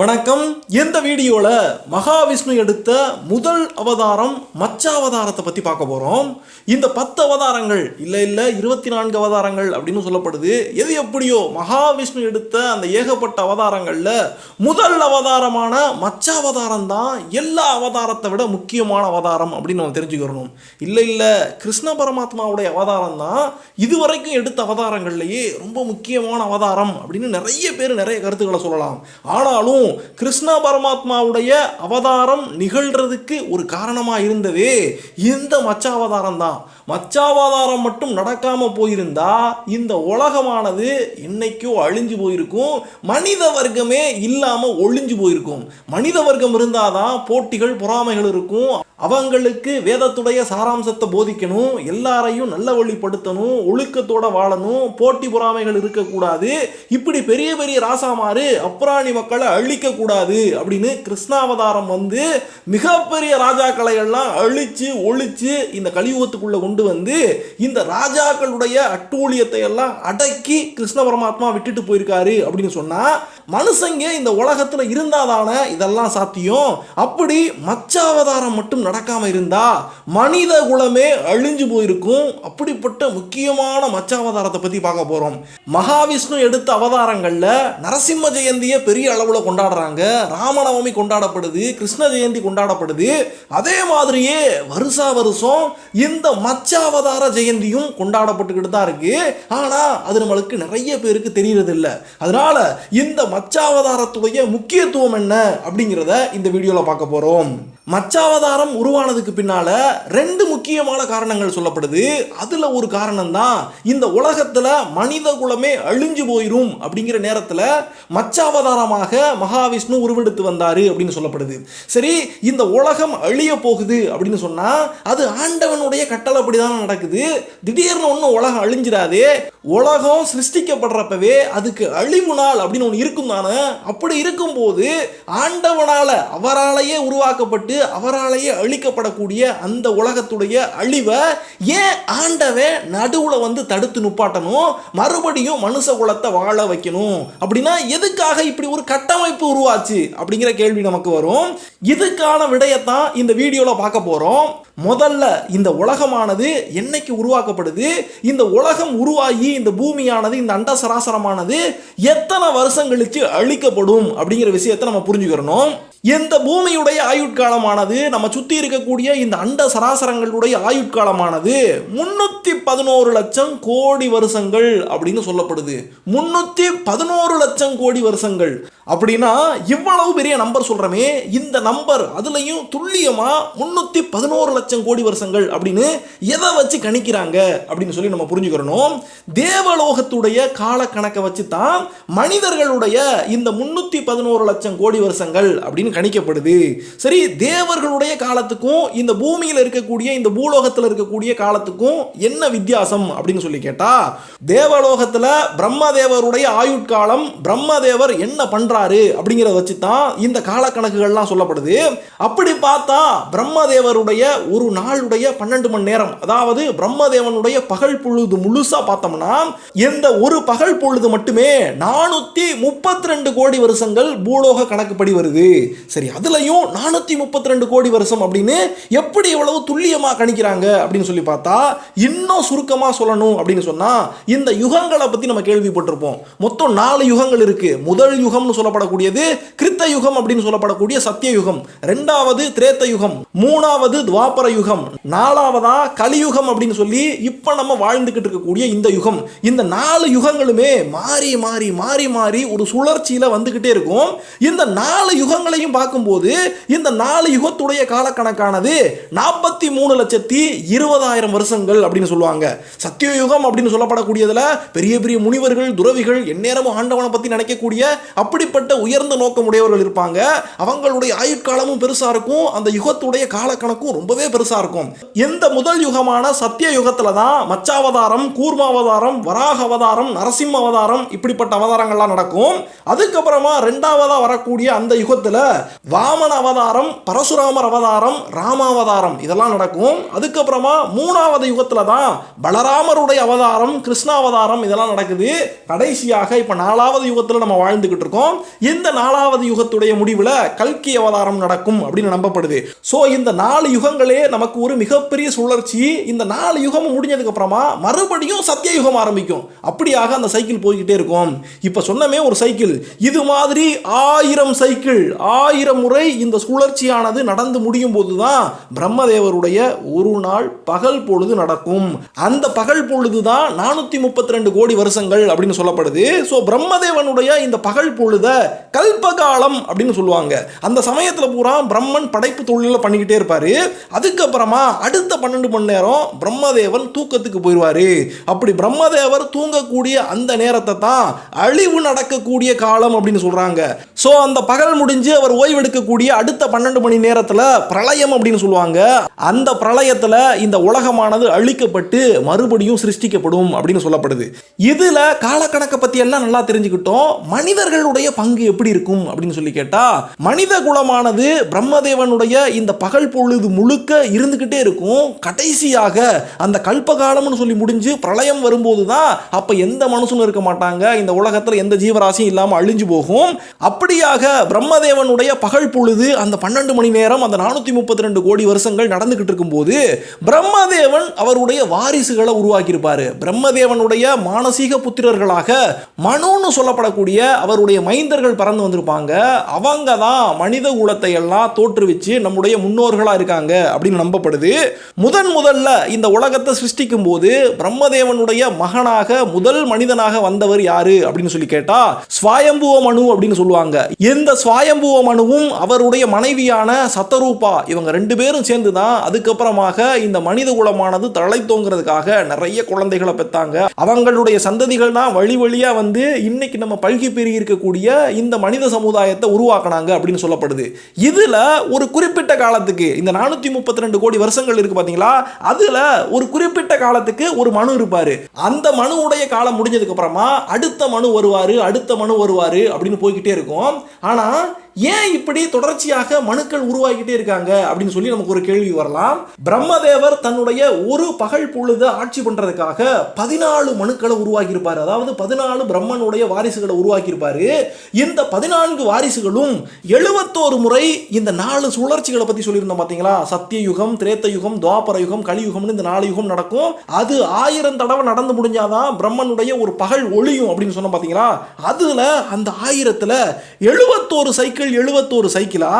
வணக்கம். இந்த வீடியோவில் மகாவிஷ்ணு எடுத்த முதல் அவதாரம் மச்ச அவதாரத்தை பற்றி பார்க்க போகிறோம் இந்த பத்து அவதாரங்கள் இல்லை இல்லை இருபத்தி நான்கு அவதாரங்கள் அப்படின்னு சொல்லப்படுது. எது எப்படியோ மகாவிஷ்ணு எடுத்த அந்த ஏகப்பட்ட அவதாரங்களில் முதல் அவதாரமான மச்சாவதாரம் தான் எல்லா அவதாரத்தை விட முக்கியமான அவதாரம் அப்படின்னு நம்ம தெரிஞ்சுக்கிறணும். இல்லை இல்லை கிருஷ்ண பரமாத்மாவுடைய அவதாரம் தான் இதுவரைக்கும் எடுத்த அவதாரங்கள்லேயே ரொம்ப முக்கியமான அவதாரம் அப்படின்னு நிறைய பேர் நிறைய கருத்துக்களை சொல்லலாம். ஆனாலும் கிருஷ்ண பரமாத்மாவுடைய அவதாரம் நிகழ்றதுக்கு ஒரு காரணமா இருந்ததே. இந்த மச்சாவதாரம் தான் மச்சாவதாரம் மட்டும் நடக்காம போயிருந்தா இந்த உலகமானது என்னைக்கோ அழிஞ்சு போயிருக்கும். மனித வர்க்கமே இல்லாம ஒழிஞ்சு போயிருக்கும். மனித வர்க்கம் இருந்தாதான் போட்டிகள் பொறாமைகள் இருக்கும். அவங்களுக்கு வேதத்துடைய சாராம்சத்தை போதிக்கணும் எல்லாரையும் நல்ல வழிப்படுத்தணும் ஒழுக்கத்தோட வாழணும் போட்டி பொறாமைகள் இருக்கக்கூடாது இப்படி பெரிய பெரிய ராசாமாறு அப்புறாணி மக்களை அழிக்கக்கூடாது அப்படின்னு கிருஷ்ணாவதாரம் வந்து மிகப்பெரிய ராஜாக்களை எல்லாம் அழித்து ஒழித்து இந்த கலியுகத்துக்குள்ளே கொண்டு வந்து இந்த ராஜாக்களுடைய அட்டூழியத்தை எல்லாம் அடக்கி கிருஷ்ண பரமாத்மா விட்டுட்டு போயிருக்காரு அப்படின்னு சொன்னால் மனுஷங்க இந்த உலகத்தில் இருந்தாதானே இதெல்லாம் சாத்தியம்? அப்படி மச்சாவதாரம் மட்டும் நடக்காமல் இருந்தா மனித குலமே அழிஞ்சு போயிருக்கும். அப்படிப்பட்ட முக்கியமான மச்சாவதாரத்தை பத்தி பார்க்க போறோம். மகாவிஷ்ணு எடுத்த அவதாரங்கள்ல நரசிம்ம ஜெயந்தியை பெரிய அளவுல கொண்டாடுறாங்க. ராமநவமி கொண்டாடப்படுது கிருஷ்ண ஜெயந்தி கொண்டாடப்படுது. அதே மாதிரியே வருஷா வருஷம் இந்த மச்சாவதார ஜெயந்தியும் கொண்டாடப்பட்டுக்கிட்டு தான் இருக்கு. ஆனா அது நம்மளுக்கு நிறைய பேருக்கு தெரியறது இல்ல அதனால இந்த மச்சாவதாரத்துடைய முக்கியத்துவம் என்ன அப்படிங்கிறத இந்த வீடியோவில் பார்க்க போறோம். மச்சாவதாரம் உருவானதுக்கு பின்னால ரெண்டு முக்கியமான காரணங்கள் சொல்லப்படுது. அதுல ஒரு காரணம் தான் இந்த உலகத்துல மனித குலமே அழிஞ்சு போயிரும் அப்படிங்கிற நேரத்துல மச்சாவதாரமாக மகாவிஷ்ணு உருவெடுத்து வந்தாரு அப்படின்னு சொல்லப்படுது. சரி இந்த உலகம் அழிய போகுது அப்படின்னு சொன்னா அது ஆண்டவனுடைய கட்டளைப்படி அப்படிதான் நடக்குது. திடீர்னு ஒன்றும் உலகம் அழிஞ்சிடாதே உலகம் சிருஷ்டிக்கப்படுறப்பவே அதுக்கு அழிவு நாள் அப்படின்னு ஒன்று இருக்கும் தானே? அப்படி இருக்கும்போது ஆண்டவனால அவராலேயே உருவாக்கப்பட்டு அவராலேயே அழிக்கப்படக்கூடிய அந்த உலகத்துடைய அழிவை ஏன் ஆண்டவன் நடுவில் வந்து தடுத்து நுப்பாட்டணும்? மறுபடியும் மனுஷ குலத்தை வாழ வைக்கணும். அப்படின்னா எதுக்காக இப்படி ஒரு கட்டமைப்பு உருவாச்சு? அப்படிங்கிற கேள்வி நமக்கு வரும். இதுக்கான விடயத்தான் இந்த வீடியோவில் பார்க்க போகிறோம் முதல்ல இந்த உலகமானது என்னைக்கு உருவாக்கப்படுது? இந்த உலகம் உருவாகி இந்த பூமியானது இந்த அண்ட சராசரமானது எத்தனை வருஷம் கழிச்சு அழிக்கப்படும்? அப்படிங்கிற விஷயத்தை நம்ம புரிஞ்சுக்கிறணும். இந்த பூமியுடைய ஆயுட்காலமானது நம்ம சுற்றி இருக்கக்கூடிய இந்த அண்ட சராசரங்களுடைய ஆயுட்காலமானது முன்னூற்றி பதினோரு லட்சம் கோடி வருஷங்கள் அப்படின்னு சொல்லப்படுது. முன்னூற்றி பதினோரு லட்சம் கோடி வருஷங்கள். அப்படின்னா இவ்வளவு பெரிய நம்பர் சொல்கிறோமே இந்த நம்பர் அதுலேயும் துல்லியமாக முன்னூற்றி பதினோரு லட்சம் கோடி வருஷங்கள் அப்படின்னு எதை வச்சு கணிக்கிறாங்க அப்படின்னு சொல்லி நம்ம புரிஞ்சுக்கிறணும். தேவலோகத்துடைய காலக்கணக்கை வச்சு தான் மனிதர்களுடைய இந்த முன்னூற்றி பதினோரு லட்சம் கோடி வருஷங்கள் அப்படின்னு கணிக்கப்படுது. சரி தேவர்களுடைய காலத்துக்கும் இந்த பூமியில் இருக்கக்கூடிய இந்த பூலோகத்தில் இருக்கக்கூடிய காலத்துக்கும் என்ன வித்தியாசம் அப்படின்னு சொல்லி கேட்டா தேவலோகத்தில் பிரம்மதேவருடைய ஆயுட்காலம் பிரம்மதேவர் என்ன பண்றாரு அப்படிங்கிறத வச்சு தான் இந்த காலக்கணக்குகள்லாம் சொல்லப்படுது. அப்படி பார்த்தா பிரம்மதேவருடைய ஒரு நாளுடைய பன்னெண்டு மணி நேரம் அதாவது பிரம்மதேவனுடைய பகல் பொழுது முழுசா பார்த்தோம்னா எந்த ஒரு பகல் பொழுது மட்டுமே நானூத்தி முப்பத்தி ரெண்டு கோடி வருஷங்கள் பூலோக கணக்குப்படி வருது. சரி அதுலயும் நானூத்தி முப்பத்தி ரெண்டு கோடி வருஷம் அப்படின்னு எப்படி எவ்வளவு துல்லியமா கணிக்கிறாங்க அப்படின்னு சொல்லி பார்த்தா இன்னும் சுருக்கமா சொல்லணும் அப்படின்னு சொன்னா இந்த யுகங்களை பத்தி நம்ம கேள்விப்பட்டிருப்போம். மொத்தம் நாலு யுகங்கள் இருக்கு. முதல் யுகம்னு சொல்லப்படக்கூடியது கிருத்த யுகம் அப்படின்னு சொல்லப்படக்கூடிய சத்திய யுகம். ரெண்டாவது திரேத்த யுகம். மூணாவது துவாபர யுகம். நாலாவதா கலியுகம் அப்படின்னு சொல்லி இப்ப நம்ம வாழ்ந்துகிட்டு இருக்கக்கூடிய இந்த யுகம். இந்த நாலு யுகங்களுமே மாறி மாறி மாறி மாறி ஒரு சுழற்சியில வந்துகிட்டே இருக்கும். இந்த நாலு யுகங்களையும் பார்க்கும்போது இந்த நாலு யுகத்துடைய காலக்கணக்கானது நாற்பத்தி மூணு லட்சத்தி இருபதாயிரம் வருஷங்கள் அப்படின்னு சொல்லுவாங்க. சத்தியயுகம் அப்படின்னு சொல்லப்படக்கூடியதுல பெரிய பெரிய முனிவர்கள் துறவிகள் எந்நேரமும் ஆண்டவனை பற்றி நினைக்கக்கூடிய அப்படிப்பட்ட உயர்ந்த நோக்கம் உடையவர்கள் இருப்பாங்க. அவங்களுடைய ஆயுட்காலமும் பெருசாக இருக்கும். அந்த யுகத்துடைய காலக்கணக்கும் ரொம்பவே பெருசாக இருக்கும். இந்த முதல் யுகமான சத்திய யுகத்துல தான் மச்சாவதாரம் கூர்மாவதாரம் வராக அவதாரம் நரசிம்ம அவதாரம் இப்படிப்பட்ட அவதாரங்கள்லாம் நடக்கும். அதுக்கப்புறமா ரெண்டாவதாக வரக்கூடிய அந்த யுகத்தில் வாமன அவதாரம் பரசுராமர் அவதாரம் ராமாவதாரம் இதெல்லாம் நடக்கும். அதுக்கப்புறமா மூணாவது யுகத்தில் தான் பலராமருடைய அவதாரம் கிருஷ்ணாவதாரம் இதெல்லாம் நடக்குது. கடைசியாக இப்போ நாலாவது யுகத்தில் நம்ம வாழ்ந்துக்கிட்டு இருக்கோம். இந்த நாலாவது யுகத்துடைய முடிவில் கல்கி அவதாரம் நடக்கும் அப்படின்னு நம்பப்படுது. ஸோ இந்த நாலு யுகங்களே நமக்கு ஒரு மிகப்பெரிய சுழற்சி. இந்த நாலு யுகமும் முடிஞ்சதுக்கு அப்புறமா மறுபடியும் சத்திய யுகம் ஆரம்பிக்கும். அப்படியாக அந்த சைக்கிள் போய்கிட்டே இருக்கும். இப்போ சொன்னமே ஒரு சைக்கிள். இது மாதிரி ஆயிரம் சைக்கிள் ஆ ஆயிரம் முறை இந்த சுழற்சியானது நடந்து முடியும் போதுதான் பிரம்மதேவருடைய ஒரு நாள் பகல் பொழுது நடக்கும். அந்த பகல் பொழுது தான் நானூத்தி முப்பத்தி ரெண்டு கோடி வருஷங்கள் அப்படின்னு சொல்லப்படுது. ஸோ பிரம்மதேவனுடைய இந்த பகல் பொழுத கல்பகாலம் அப்படின்னு சொல்லுவாங்க. அந்த சமயத்தில் பூரா பிரம்மன் படைப்பு தொழில பண்ணிக்கிட்டே இருப்பாரு. அதுக்கப்புறமா அடுத்த பன்னெண்டு மணி நேரம் பிரம்மதேவன் தூக்கத்துக்கு போயிடுவாரு அப்படி பிரம்மதேவர் தூங்கக்கூடிய அந்த நேரத்தை தான் அழிவு நடக்கக்கூடிய காலம் அப்படின்னு சொல்றாங்க. ஸோ அந்த பகல் முடிஞ்சு அவர் ஓய்வெடுக்கக்கூடிய அடுத்த பன்னெண்டு மணி நேரத்தில் பிரளயம் அப்படின்னு சொல்லுவாங்க. அந்த பிரளயத்தில் இந்த உலகமானது அழிக்கப்பட்டு மறுபடியும் சிருஷ்டிக்கப்படும் அப்படின்னு சொல்லப்படுது. இதுல காலக்கணக்கை பற்றி எல்லாம் நல்லா தெரிஞ்சுக்கிட்டோம். மனிதர்களுடைய பங்கு எப்படி இருக்கும் அப்படின்னு சொல்லி கேட்டா மனித குலமானது பிரம்மதேவனுடைய இந்த பகல் பொழுது முழுக்க இருந்துகிட்டே இருக்கும். கடைசியாக அந்த கல்பகாலம்னு சொல்லி முடிஞ்சு பிரளயம் வரும்போது தான் அப்போ எந்த மனுஷனும் இருக்க மாட்டாங்க. இந்த உலகத்துல எந்த ஜீவராசியும் இல்லாமல் அழிஞ்சு போகும். அப்படியாக பிரம்மதேவனுடைய நம்முடைய பகல் பொழுது அந்த பன்னெண்டு மணி நேரம் அந்த நானூற்றி முப்பத்தி ரெண்டு கோடி வருஷங்கள் நடந்துக்கிட்டு இருக்கும்போது பிரம்மதேவன் அவருடைய வாரிசுகளை உருவாக்கியிருப்பார். பிரம்மதேவனுடைய மானசீக புத்திரர்களாக மனுன்னு சொல்லப்படக்கூடிய அவருடைய மைந்தர்கள் பறந்து வந்திருப்பாங்க. அவங்க தான் மனித குலத்தை எல்லாம் தோற்றுவிச்சு நம்முடைய முன்னோர்களாக இருக்காங்க அப்படின்னு நம்பப்படுது. முதன் முதல்ல இந்த உலகத்தை சிருஷ்டிக்கும் போது பிரம்மதேவனுடைய மகனாக முதல் மனிதனாக வந்தவர் யாரு அப்படின்னு சொல்லி கேட்டா ஸ்வாயம்புவ மனு அப்படின்னு சொல்லுவாங்க. இந்த ஸ்வாயம்புவ மனுவும் அவருடைய மனைவியான சத்தரூபா இவங்க ரெண்டு பேரும் சேர்ந்து தான் அதுக்கப்புறமாக இந்த மனித குலமானது தலை தோங்கிறதுக்காக நிறைய குழந்தைகளை பெற்றாங்க. அவங்களுடைய சந்ததிகள் தான் வழி வழியா வந்து இன்னைக்கு நம்ம பல்கி பெருகி இருக்கக்கூடிய இந்த மனித சமுதாயத்தை உருவாக்குனாங்க அப்படின்னு சொல்லப்படுது. இதுல ஒரு குறிப்பிட்ட காலத்துக்கு இந்த நானூத்தி முப்பத்தி ரெண்டு கோடி வருஷங்கள் இருக்கு பாத்தீங்களா? அதுல ஒரு குறிப்பிட்ட காலத்துக்கு ஒரு மனு இருப்பாரு. அந்த மனுவுடைய காலம் முடிஞ்சதுக்கு அப்புறமா அடுத்த மனு வருவாரு அடுத்த மனு வருவாரு அப்படின்னு போய்கிட்டே இருக்கும். ஆனா ஏன் இப்படி தொடர்ச்சியாக மனுக்கள் உருவாகிட்டே இருக்காங்க அப்படின்னு சொல்லி நமக்கு ஒரு கேள்வி வரலாம். பிரம்மதேவர் தன்னுடைய ஒரு பகல் பொழுது ஆட்சி பண்றதுக்காக பதினாலு மனுக்களை உருவாக்கியிருப்பார். அதாவது பதினாலு பிரம்மனுடைய வாரிசுகளை உருவாக்கியிருப்பாரு. இந்த பதினான்கு வாரிசுகளும் எழுபத்தோரு முறை இந்த நாலு சுழற்சிகளை பத்தி சொல்லியிருந்தோம் பாத்தீங்களா? சத்தியயுகம் திரேத்த யுகம் துவாபர யுகம் கலியுகம்னு இந்த நாலு யுகம் நடக்கும். அது ஆயிரம் தடவை நடந்து முடிஞ்சாதான் பிரம்மனுடைய ஒரு பகல் ஒளியும் அப்படின்னு சொன்னோம் பாத்தீங்களா? அதுல அந்த ஆயிரத்துல எழுபத்தோரு சைக்கிள் சைக்கிள் எழுபத்தோரு சைக்கிளா?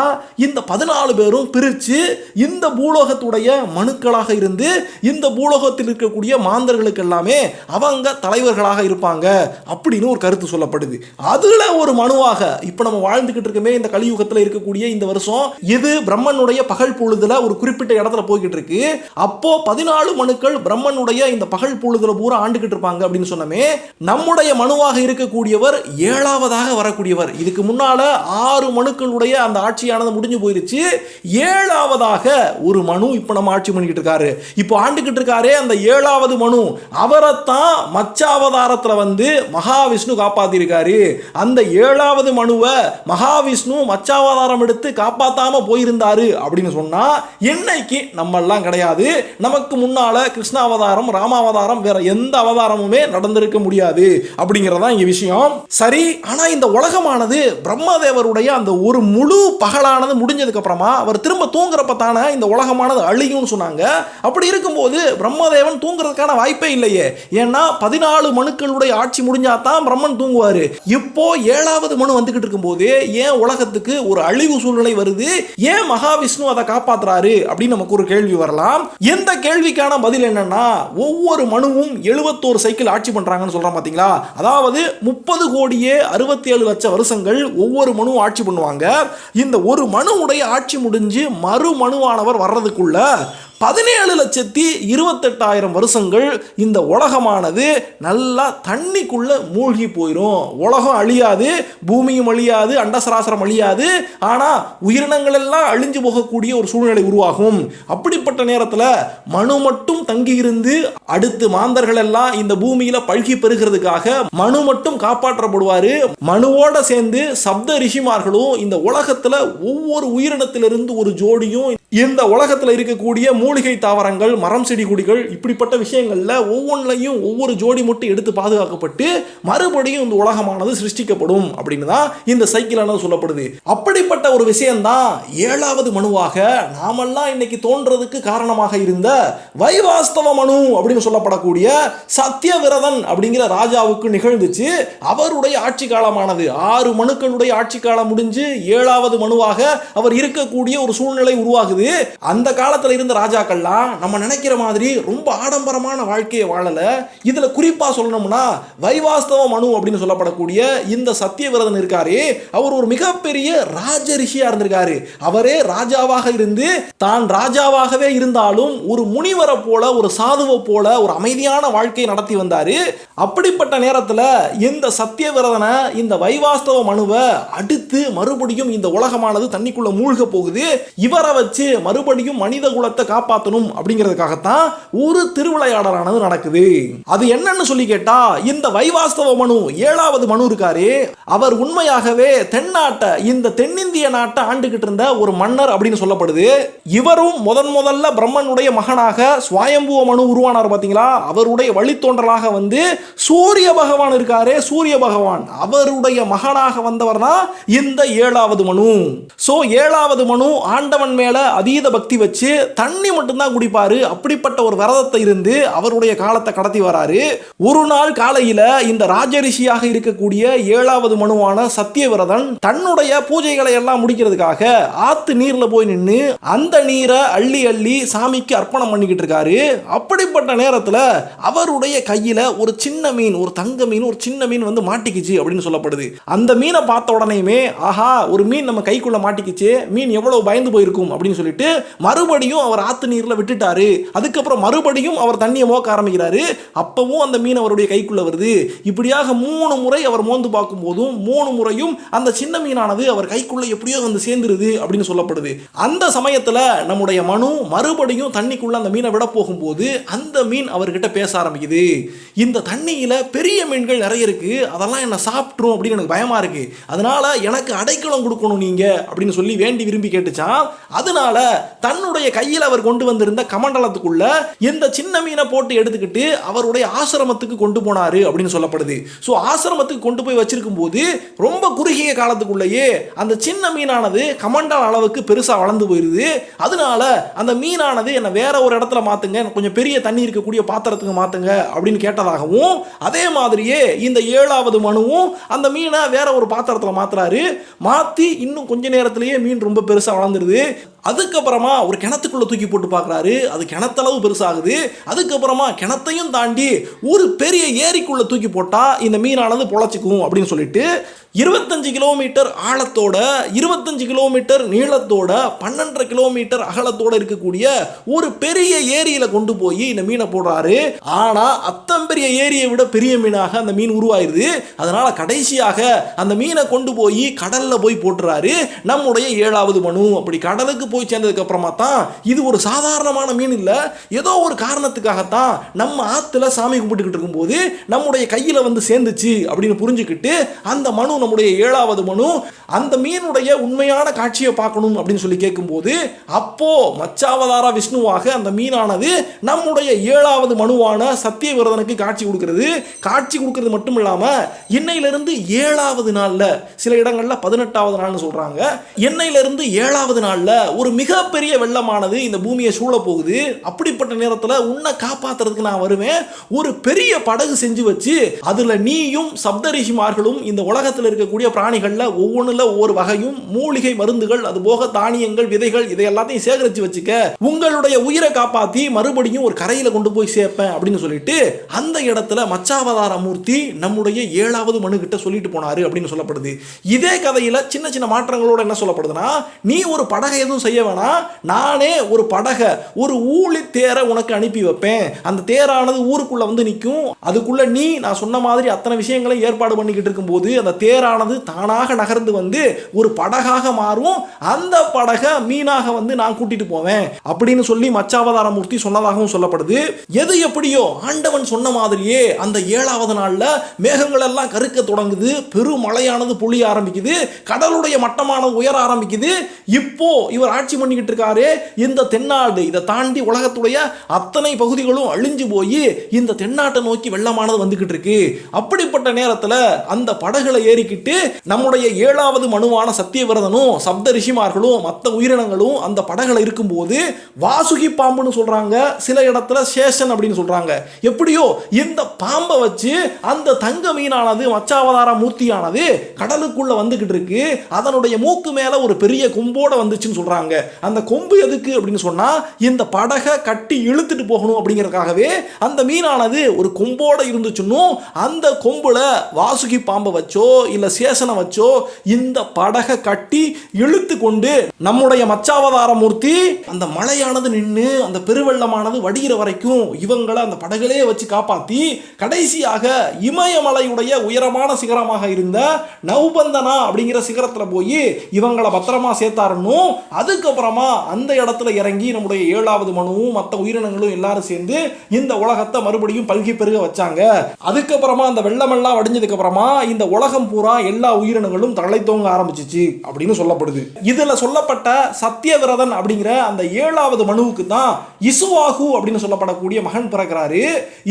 இந்த பதினாலு பேரும் பிரித்து இந்த பூலோகத்துடைய மனுக்களாக இருந்து இந்த பூலோகத்தில் இருக்கக்கூடிய மாந்தர்களுக்கு எல்லாமே அவங்க தலைவர்களாக இருப்பாங்க அப்படின்னு ஒரு கருத்து சொல்லப்படுது. அதுல ஒரு மனுவாக இப்போ நம்ம வாழ்ந்துகிட்டு இருக்கமே இந்த கலியுகத்தில் இருக்கக்கூடிய இந்த வருஷம் இது பிரம்மனுடைய பகல் பொழுதுல ஒரு குறிப்பிட்ட இடத்துல போய்கிட்டு இருக்கு. அப்போ பதினாலு மனுக்கள் பிரம்மனுடைய இந்த பகல் பொழுதுல பூரா ஆண்டுகிட்டு இருப்பாங்க அப்படின்னு சொன்னமே நம்முடைய மனுவாக இருக்கக்கூடியவர் ஏழாவதாக வரக்கூடியவர். இதுக்கு முன்னால ஆறு மனுக்களுடைய அந்த ஆட்சியானது முடிஞ்சு போயிருச்சு. ஏழாவதாக ஒரு மனு இப்போ நம்ம ஆட்சி பண்ணிக்கிட்டு இருக்காரு. இப்போ ஆண்டுகிட்டு இருக்காரே அந்த ஏழாவது மனு. அவரைத்தான் மச்சாவதாரத்தில் வந்து மகாவிஷ்ணு காப்பாத்திருக்காரு. அந்த ஏழாவது மனுவை மகாவிஷ்ணு மச்சாவதாரம் எடுத்து காப்பாற்றாம போயிருந்தாரு அப்படின்னு சொன்னா என்னைக்கு? நம்ம எல்லாம் கிடையாது. நமக்கு முன்னால கிருஷ்ணாவதாரம் ராமாவதாரம் வேற எந்த அவதாரமுமே நடந்திருக்க முடியாது. அப்படிங்கறதா இங்க விஷயம். சரி ஆனா இந்த உலகமானது பிரம்மதேவருடைய அந்த ஒரு முழு பகலானது முடிஞ்சதுக்கு அப்புறமா அவர் திரும்ப தூங்குறப்ப தானே இந்த உலகமானது அழியும்னு சொன்னாங்க. அப்படி இருக்கும்போது பிரம்மதேவன் தூங்குறதுக்கான வாய்ப்பே இல்லையே. ஏன்னா பதினாலு மனுக்களுடைய ஆட்சி முடிஞ்சா தான் பிரம்மன் தூங்குவார். இப்போ ஏழாவது மனு வந்துகிட்டு இருக்கும்போது ஏன் உலகத்துக்கு ஒரு அழிவு சூழ்நிலை வருது? ஏன் மகாவிஷ்ணு அதை காப்பாத்துறாரு? அப்படின்னு நமக்கு ஒரு கேள்வி வரலாம். எந்த கேள்விக்கான பதில் என்னன்னா ஒவ்வொரு மனுவும் எழுபத்தோரு சைக்கிள் ஆட்சி பண்றாங்கன்னு சொல்றாங்க பாத்தீங்களா? அதாவது முப்பது கோடியே அறுபத்தி ஏழு லட்சம் வருஷங்கள் ஒவ்வொரு மனுவும் ஆட்சி பண்ணுவாங்க இந்த ஒரு மனுவுடைய ஆட்சி முடிஞ்சு மறு மனுவானவர் வர்றதுக்குள்ள பதினேழு லட்சத்தி இருபத்தெட்டாயிரம் வருஷங்கள் இந்த உலகமானது நல்லா தண்ணிக்குள்ளே மூழ்கி போயிடும் உலகம் அழியாது பூமியும் அழியாது அண்டசராசரம் அழியாது. ஆனால் உயிரினங்கள் எல்லாம் அழிஞ்சு போகக்கூடிய ஒரு சூழ்நிலை உருவாகும். அப்படிப்பட்ட நேரத்தில் மனு மட்டும் தங்கி இருந்து அடுத்து மாந்தர்கள் எல்லாம் இந்த பூமியில் பல்கி பெறுகிறதுக்காக மனு மட்டும் காப்பாற்றப்படுவாரு. மனுவோட சேர்ந்து சப்த ரிஷிமார்களும் இந்த உலகத்துல ஒவ்வொரு உயிரினத்திலிருந்து ஒரு ஜோடியும் இந்த உலகத்தில் இருக்கக்கூடிய மூலிகை தாவரங்கள் மரம் செடி கொடிகள் இப்படிப்பட்ட விஷயங்களில் ஒவ்வொன்றையும் ஒவ்வொரு ஜோடி மட்டும் எடுத்து பாதுகாக்கப்பட்டு மறுபடியும் இந்த உலகமானது சிருஷ்டிக்கப்படும் அப்படின்னு தான் இந்த சைக்கிளானது சொல்லப்படுது. அப்படிப்பட்ட ஒரு விஷயம்தான் ஏழாவது மனுவாக நாமெல்லாம் இன்னைக்கு தோன்றதுக்கு காரணமாக இருந்த வைவாஸ்தவ மனு அப்படின்னு சொல்லப்படக்கூடிய சத்தியவிரதன் அப்படிங்கிற ராஜாவுக்கு நிகழ்ந்துச்சு. அவருடைய ஆட்சி காலமானது. ஆறு மனுக்களுடைய ஆட்சி காலம் முடிஞ்சு ஏழாவது மனுவாக அவர் இருக்கக்கூடிய ஒரு சூழ்நிலை உருவாகுது. அந்த காலத்துல இருந்த ராஜாக்கள்லாம் நம்ம நினைக்கிற மாதிரி ரொம்ப ஆடம்பரமான வாழ்க்கையை வாழல. இதுல குறிப்பாக சொல்லணும்னா வைவாஸ்தவ மனு அப்படின்னு சொல்லப்படக்கூடிய இந்த சத்தியவிரதன் இருக்காரு. அவர் ஒரு மிகப்பெரிய ராஜ ரிஷியா இருந்திருக்காரு. அவரே ராஜாவாக இருந்து தான் ராஜாவாகவே இருந்தாலும் ஒரு முனிவரை போல ஒரு சாதுவை போல ஒரு அமைதியான வாழ்க்கையை நடத்தி வந்தாரு. அப்படிப்பட்ட நேரத்துல இந்த சத்தியவிரதனை இந்த வைவாஸ்தவ மனுவை அடுத்து மறுபடியும் இந்த உலகமானது தண்ணிக்குள்ள மூழ்க போகுது. இவரை வச்சு மறுபடியும் மனித குலத்தை காப்பாற்றணும் அப்படிங்கிறதுக்காகத்தான் ஒரு திருவிளையாடலானது நடக்குது. அது என்னன்னு சொல்லி கேட்டா இந்த வைவாஸ்தவ மனு ஏழாவது மனு இருக்காரு அவர் உண்மையாகவே தென்னாட்டை இந்த தென்னிந்திய நாட்டை ஆண்டுகிட்டு இருந்த ஒரு மன்னர் அப்படின்னு சொல்லப்படுது. இவரும் முதன் முதல்ல பிரம்மனுடைய மகனாக சுவாயம்புவ மனு உருவானார் பார்த்தீங்களா அவருடைய வழித்தோன்றலாக வந்து சூரிய பகவான் இருக்காரே சூரிய பகவான். அவருடைய மகனாக வந்தவர் தான் இந்த ஏழாவது மனு. சோ ஏழாவது மனு ஆண்டவன் மேல அதீத பக்தி வச்சு தண்ணி மட்டும்தான் குடிப்பாரு. அப்படிப்பட்ட ஒரு விரதத்தை இருந்து அவருடைய காலத்தை கடத்தி வராரு. ஒரு நாள் காலையில இந்த ராஜரிஷியாக இருக்கக்கூடிய ஏழாவது மனுவான சத்தியவிரதன் தன்னுடைய பூஜைகளை எல்லாம் முடிக்கிறதுக்காக ஆத்து நீர்ல போய் நின்று அந்த நீரை அள்ளி அள்ளி சாமிக்கு அர்ப்பணம் பண்ணிக்கிட்டு இருக்காரு. அப்படிப்பட்ட நேரத்துல அவருடைய கையில ஒரு சின்ன மீன் ஒரு தங்க மீன் ஒரு சின்ன மீன் வந்து மாட்டிக்கிச்சு அப்படின்னு சொல்லப்படுது. அந்த மீனை பார்த்த உடனேயுமே ஆஹா ஒரு மீன் நம்ம கைக்குள்ள மாட்டிக்கிச்சு. மீன் எவ்வளவு பயந்து போயிருக்கும்? அப்படின்னு சொல்லிட்டு மறுபடியும் அவர் ஆத்து நீர்ல விட்டுட்டாரு. அதுக்கப்புறம் மறுபடியும் அவர் தண்ணியை மோக்க ஆரம்பிக்கிறாரு. அப்பவும் அந்த மீன் அவருடைய கைக்குள்ள வருது. இப்படியாக மூணு முறை அவர் மோந்து பார்க்கும் போதும் மூணு முறையும் அந்த சின்ன மீனானது அவர் கைக்குள்ள எப்படியோ வந்து சேர்ந்துருது அப்படின்னு சொல்லப்படுது. அந்த சமயத்துல நம்முடைய மனு மறுபடியும் தண்ணிக்குள்ள அந்த மீனை விட போகும்போது அந்த மீன் அவர்கிட்ட பேச ஆரம்பிக்குது. இந்த தண்ணியில் பெரிய மீன்கள் நிறைய இருக்கு. அதெல்லாம் என்ன சாப்பிட்ரும் அப்படின்னு எனக்கு பயமா இருக்கு. அதனால எனக்கு அடைக்கலம் கொடுக்கணும் நீங்க அப்படின்னு சொல்லி வேண்டி விரும்பி கேட்டுச்சான் அதனால தன்னுடைய கையில் அவர் கொண்டு வந்திருந்த கமண்டலத்துக்குள்ள இந்த சின்ன மீனை போட்டு எடுத்துக்கிட்டு அவருடைய ஆசிரமத்துக்கு கொண்டு போனாரு அப்படின்னு சொல்லப்படுது. ஸோ ஆசிரமத்துக்கு கொண்டு போய் வச்சிருக்கும் போது ரொம்ப குறுகிய காலத்துக்குள்ளேயே அந்த சின்ன மீனானது கமண்டல அளவுக்கு பெருசா வளர்ந்து போயிருது. அதனால அந்த மீனானது என்னை வேற ஒரு இடத்துல மாத்துங்க எனக்கு கொஞ்சம் பெரிய தண்ணி இருக்கக்கூடிய பாத்திரத்துக்கு மாத்துங்க அப்படின்னு கேட்டதாகவும் அதே மாதிரியே இந்த ஏழாவது மனுவும் அந்த மீனை வேற ஒரு பாத்திரத்தில் மாத்துறாரு. மாத்தி இன்னும் கொஞ்ச நேரத்திலேயே மீன் ரொம்ப பெருசா வளர்ந்துருது. அதுக்கப்புறமா ஒரு கிணத்துக்குள்ளே தூக்கி போட்டு பார்க்குறாரு. அது கிணத்தளவு பெருசாகுது. அதுக்கப்புறமா கிணத்தையும் தாண்டி ஒரு பெரிய ஏரிக்குள்ளே தூக்கி போட்டால் இந்த மீனானது பொழைச்சிக்கும் அப்படின்னு சொல்லிட்டு இருபத்தஞ்சு கிலோமீட்டர் ஆழத்தோட இருபத்தஞ்சு கிலோமீட்டர் நீளத்தோட பன்னெண்டரை கிலோமீட்டர் அகலத்தோட இருக்கக்கூடிய ஒரு பெரிய ஏரியில கொண்டு போய் இந்த மீனை போடுறாரு. ஆனா அத்தம் பெரிய ஏரியை விட பெரிய மீனாக அந்த மீன் உருவாயிருது. அதனால கடைசியாக அந்த மீனை கொண்டு போய் கடல்ல போய் போட்டுறாரு. நம்முடைய ஏழாவது மனு. அப்படி கடலுக்கு போய் சேர்ந்ததுக்கு அப்புறமா தான் இது ஒரு சாதாரணமான மீன் இல்லை. ஏதோ ஒரு காரணத்துக்காகத்தான் நம்ம ஆற்றுல சாமி கும்பிட்டுக்கிட்டு இருக்கும்போது நம்முடைய கையில் வந்து சேர்ந்துச்சு அப்படின்னு புரிஞ்சுக்கிட்டு அந்த மனு நம்முடைய ஏழாவது மனு அந்த மீனுடைய உண்மையான காட்சியை பார்க்கணும் அப்படின்னு சொல்லி கேட்கும்போது அப்போ மச்சாவதாரா விஷ்ணுவாக அந்த மீனானது நம்முடைய ஏழாவது மனுவான சத்தியவிரதனுக்கு காட்சி கொடுக்கிறது. காட்சி கொடுக்கிறது மட்டும் இல்லாமல் இன்னையிலிருந்து ஏழாவது நாளில் சில இடங்களில் பதினெட்டாவது நாள்னு சொல்கிறாங்க இன்னையிலிருந்து ஏழாவது நாளில் ஒரு மிக மிகப்பெரிய வெள்ளமானது இந்த பூமியை சூழ போகுது. அப்படிப்பட்ட நேரத்தில் உன்னை காப்பாத்துறதுக்கு நான் வருவேன். ஒரு பெரிய படகு செஞ்சு வச்சு அதுல நீயும் சப்தரிஷிமார்களும் இந்த உலகத்தில் இருக்கக்கூடிய பிராணிகள்ல ஒவ்வொன்றில் ஒவ்வொரு வகையும் மூலிகை மருந்துகள் அது போக தானியங்கள் விதைகள் இதை எல்லாத்தையும் சேகரிச்சு வச்சுக்க. உங்களுடைய உயிரை காப்பாத்தி மறுபடியும் ஒரு கரையில கொண்டு போய் சேர்ப்பேன் அப்படின்னு சொல்லிட்டு அந்த இடத்துல மச்சாவதார மூர்த்தி நம்முடைய ஏழாவது மனு கிட்ட சொல்லிட்டு போனாரு அப்படின்னு சொல்லப்படுது. இதே கதையில சின்ன சின்ன மாற்றங்களோட என்ன சொல்லப்படுதுன்னா நீ ஒரு படகை எதுவும் செய்ய வேணாம் நானே ஒரு படகை ஒரு ஊழி தேரை உனக்கு அனுப்பி வைப்பேன். அந்த தேரானது ஊருக்குள்ளே வந்து நிற்கும். அதுக்குள்ளே நீ நான் சொன்ன மாதிரி அத்தனை விஷயங்களை ஏற்பாடு பண்ணிக்கிட்டு இருக்கும்போது அந்த தேரானது தானாக நகர்ந்து வந்து ஒரு படகாக மாறும். அந்த படகை மீனாக வந்து நான் கூட்டிட்டு போவேன். அப்படின்னு சொல்லி மச்சாவதார மூர்த்தி சொன்னதாகவும் சொல்லப்படுது. எது எப்படியோ ஆண்டவன் சொன்ன மாதிரியே அந்த ஏழாவது நாளில் மேகங்கள் எல்லாம் கருக்க தொடங்குது. பெருமழையானது பொழிய ஆரம்பிக்குது. கடலுடைய மட்டமானது உயர ஆரம்பிக்குது. இப்போ இவர் ஆட்சி பண்ணிக்கிட்டு இருக்காரு இந்த தென்னாடு இதை தாண்டி உலகத்துடைய அத்தனை பகுதிகளும் அழிஞ்சு போய் இந்த தென்னாட்டை நோக்கி வெள்ளமானது வந்துகிட்டு இருக்கு அப்படிப்பட்ட நேரத்தில் அந்த படகுல ஏறிக்கிட்டு நம்முடைய ஏழாவது மனுவான சத்தியவிரதனும் சப்த ரிஷிமார்களும் மற்ற உயிரினங்களும் அந்த படகுல இருக்கும்போது வாசுகி பாம்புன்னு சொல்றாங்க. சில இடத்துல சேஷன் அப்படின்னு சொல்றாங்க. எப்படியோ இந்த பாம்பை வச்சு அந்த தங்க மீனானது மச்சாவதார மூர்த்தியானது கடலுக்குள்ள வந்துகிட்டு இருக்கு அதனுடைய மூக்கு மேல ஒரு பெரிய கும்போட வந்துச்சுன்னு சொல்றாங்க. அந்த கொம்பு எதுக்கு அப்படின்னு சொன்னால் இந்த படகை கட்டி இழுத்துட்டு போகணும் அப்படிங்கிறதுக்காகவே அந்த மீனானது ஒரு கொம்போடு இருந்துச்சுன்னும் அந்த கொம்பில் வாசுகி பாம்பை வச்சோ இல்லை சேசனை வச்சோ இந்த படகை கட்டி இழுத்து கொண்டு நம்முடைய மச்சாவதார மூர்த்தி அந்த மழையானது நின்று அந்த பெருவெள்ளமானது வடிகிற வரைக்கும் இவங்களை அந்த படகுலே வச்சு காப்பாற்றி கடைசியாக இமயமலையுடைய உயரமான சிகரமாக இருந்த நௌபந்தனா அப்படிங்கிற சிகரத்தில் போய் இவங்களை பத்திரமா சேர்த்தாருன்னும் அதுக்கு அதுக்கப்புறமா அந்த இடத்துல இறங்கி நம்முடைய ஏழாவது மனுவும் மற்ற உயிரினங்களும் எல்லாரும் சேர்ந்து இந்த உலகத்தை மறுபடியும் பல்கி பெருக வச்சாங்க. அதுக்கப்புறமா அந்த வெள்ளமெல்லாம் வடிஞ்சதுக்கு அப்புறமா இந்த உலகம் பூரா எல்லா உயிரினங்களும் தலை ஆரம்பிச்சிச்சு அப்படின்னு சொல்லப்படுது. இதுல சொல்லப்பட்ட சத்தியவிரதன் அப்படிங்கிற அந்த ஏழாவது மனுவுக்கு தான் இசுவாகு அப்படின்னு சொல்லப்படக்கூடிய மகன் பிறக்கிறாரு.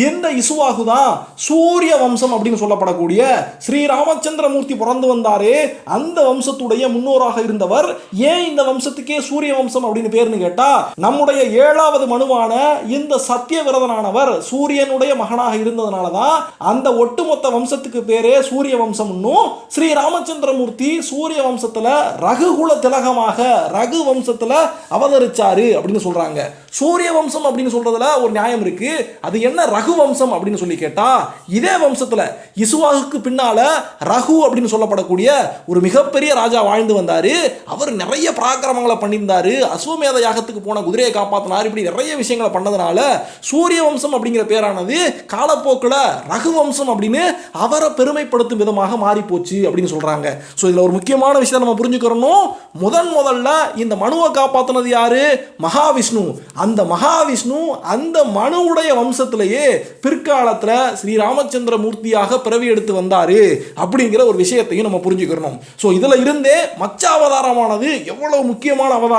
இந்த இசுவாகு தான்? சூரிய வம்சம் அப்படின்னு சொல்லப்படக்கூடிய ஸ்ரீ ராமச்சந்திரமூர்த்தி பிறந்து வந்தாரே. அந்த வம்சத்துடைய முன்னோராக இருந்தவர் ஏன் இந்த வம்சத்துக்கே சூரிய வம்சம் அப்படின்னு பேர்னு கேட்டா நம்முடைய ஏழாவது மனுவான இந்த சத்தியவிரதனானவர் சூரியனுடைய மகனாக இருந்ததுனால தான் அந்த ஒட்டுமொத்த வம்சத்துக்கு பேரே சூரிய வம்சம்னும் ஸ்ரீ ராமச்சந்திரமூர்த்தி சூரிய வம்சத்துல ரகுகுல திலகமாக ரகு வம்சத்துல அவதரிச்சாரு அப்படின்னு சொல்றாங்க. சூரிய வம்சம் அப்படின்னு சொல்றதுல ஒரு நியாயம் இருக்கு. அது என்ன ரகு வம்சம் அப்படின்னு சொல்லி கேட்டா இதே வம்சத்துல இசுவாகுக்கு பின்னால ரகு அப்படின்னு சொல்லப்படக்கூடிய ஒரு மிகப்பெரிய ராஜா வாழ்ந்து வந்தாரு. அவர் நிறைய பராக்கிரமங்களை பண்ணியிருந்தார் அஸ்வமேத யாகத்துக்கு போன குதிரையை காப்பாத்தினார். இப்படி நிறைய விஷயங்களை பண்ணதுனால சூரிய வம்சம் அப்படிங்கிற பேரானது காலப்போக்கில் ரகுவம்சம் அப்படின்னு அவரை பெருமைப்படுத்தும் விதமாக மாறி போச்சு அப்படின்னு சொல்றாங்க. ஸோ இதில் ஒரு முக்கியமான விஷயத்தை நம்ம புரிஞ்சுக்கிறணும். முதன் முதல்ல இந்த மனுவை காப்பாற்றினது யாரு? மகாவிஷ்ணு. அந்த மகாவிஷ்ணு அந்த மனுவுடைய வம்சத்திலேயே பிற்காலத்தில் ஸ்ரீ ராமச்சந்திர மூர்த்தியாக பிறவி எடுத்து வந்தாரு அப்படிங்கிற ஒரு விஷயத்தையும் நம்ம புரிஞ்சுக்கிறணும். ஸோ இதில் இருந்தே மச்ச அவதாரமானது எவ்வளவு முக்கியமான அவதாரம்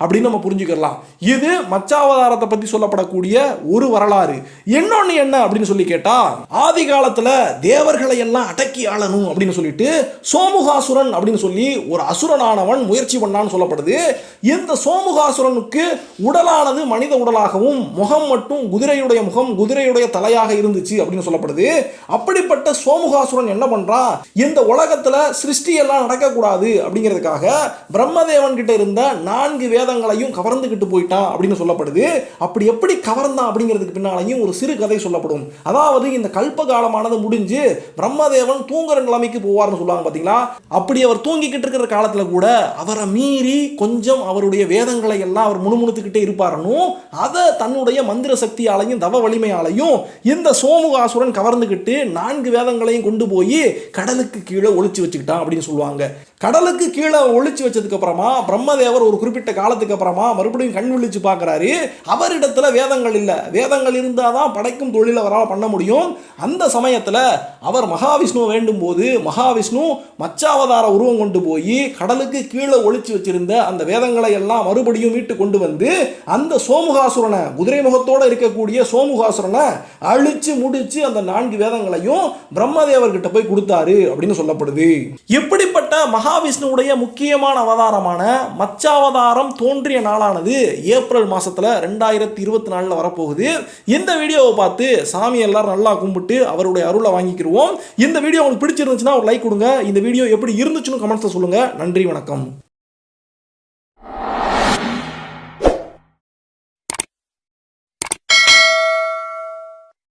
அப்படின்னு நம்ம புரிஞ்சுக்கலாம் இது மச்சாவதாரத்தை பற்றி சொல்லப்படக்கூடிய ஒரு வரலாறு. இன்னொன்று என்ன அப்படின்னு சொல்லி கேட்டா ஆதி காலத்தில் தேவர்களை எல்லாம் அடக்கி ஆளணும் அப்படின்னு சொல்லிட்டு சோமுகாசுரன் அப்படின்னு சொல்லி ஒரு அசுரனானவன் முயற்சி பண்ணான்னு சொல்லப்படுது. இந்த சோமுகாசுரனுக்கு உடலானது மனித உடலாகவும் முகம் மட்டும் குதிரையுடைய முகம் குதிரையுடைய தலையாக இருந்துச்சு அப்படின்னு சொல்லப்படுது. அப்படிப்பட்ட சோமுகாசுரன் என்ன பண்றான் இந்த உலகத்துல சிருஷ்டி எல்லாம் நடக்கக்கூடாது அப்படிங்கிறதுக்காக பிரம்மதேவன் கிட்ட இருந்த நான் நான்கு வேதங்களையும் கவர்ந்துக்கிட்டு போயிட்டான் அப்படின்னு சொல்லப்படுது. அப்படி எப்படி கவர்ந்தான் அப்படிங்கிறதுக்கு பின்னாலையும் ஒரு சிறு கதை சொல்லப்படும். அதாவது இந்த கல்ப காலமானது முடிஞ்சு பிரம்மதேவன் தூங்குற நிலைமைக்கு போவார்னு சொல்லுவாங்க பார்த்தீங்களா அப்படி அவர் தூங்கிக்கிட்டு இருக்கிற காலத்தில் கூட அவரை மீறி கொஞ்சம் அவருடைய வேதங்களை எல்லாம் அவர் முணுமுணுத்துக்கிட்டே இருப்பாருன்னு அதை தன்னுடைய மந்திர சக்தியாலையும் தவ வலிமையாலையும் இந்த சோமுகாசுரன் கவர்ந்துக்கிட்டு நான்கு வேதங்களையும் கொண்டு போய் கடலுக்கு கீழே ஒழிச்சு வச்சுக்கிட்டான் அப்படின்னு சொல்லுவாங்க. கடலுக்கு கீழே ஒழிச்சு வச்சதுக்கு அப்புறமா பிரம்மதேவர் ஒரு குறிப்பிட்ட காலத்துக்கு அப்புறமா மறுபடியும் கண் விழிச்சு பார்க்குறாரு. அவரிடத்துல வேதங்கள் இல்லை. வேதங்கள் இருந்தால் தான் படைக்கும் தொழில் அவரால் பண்ண முடியும். அந்த சமயத்தில் அவர் மகாவிஷ்ணு வேண்டும் போது மகாவிஷ்ணு மச்சாவதார உருவம் கொண்டு போய் கடலுக்கு கீழே ஒழிச்சு வச்சிருந்த அந்த வேதங்களை எல்லாம் மறுபடியும் மீட்டு கொண்டு வந்து அந்த சோமுகாசுரனை குதிரை முகத்தோட இருக்கக்கூடிய சோமுகாசுரனை அழிச்சு முடிச்சு அந்த நான்கு வேதங்களையும் பிரம்மதேவர்கிட்ட போய் கொடுத்தாரு அப்படின்னு சொல்லப்படுது. இப்படிப்பட்ட மகாவிஷ்ணுவுடைய முக்கியமான அவதாரமான மச்சாவதாரம் தோன்றிய நாளானது ஏப்ரல் மாதத்தில் ரெண்டாயிரத்தி இருபத்தி நாலில் வரப்போகுது. இந்த வீடியோவை பார்த்து சாமி எல்லாரும் நல்லா கும்பிட்டு அவருடைய அருளை வாங்கிக்கிருவோம். இந்த வீடியோ உங்களுக்கு பிடிச்சிருந்துச்சுன்னா ஒரு லைக் கொடுங்க. இந்த வீடியோ எப்படி இருந்துச்சுன்னு கமெண்ட்ஸில் சொல்லுங்கள் நன்றி வணக்கம்.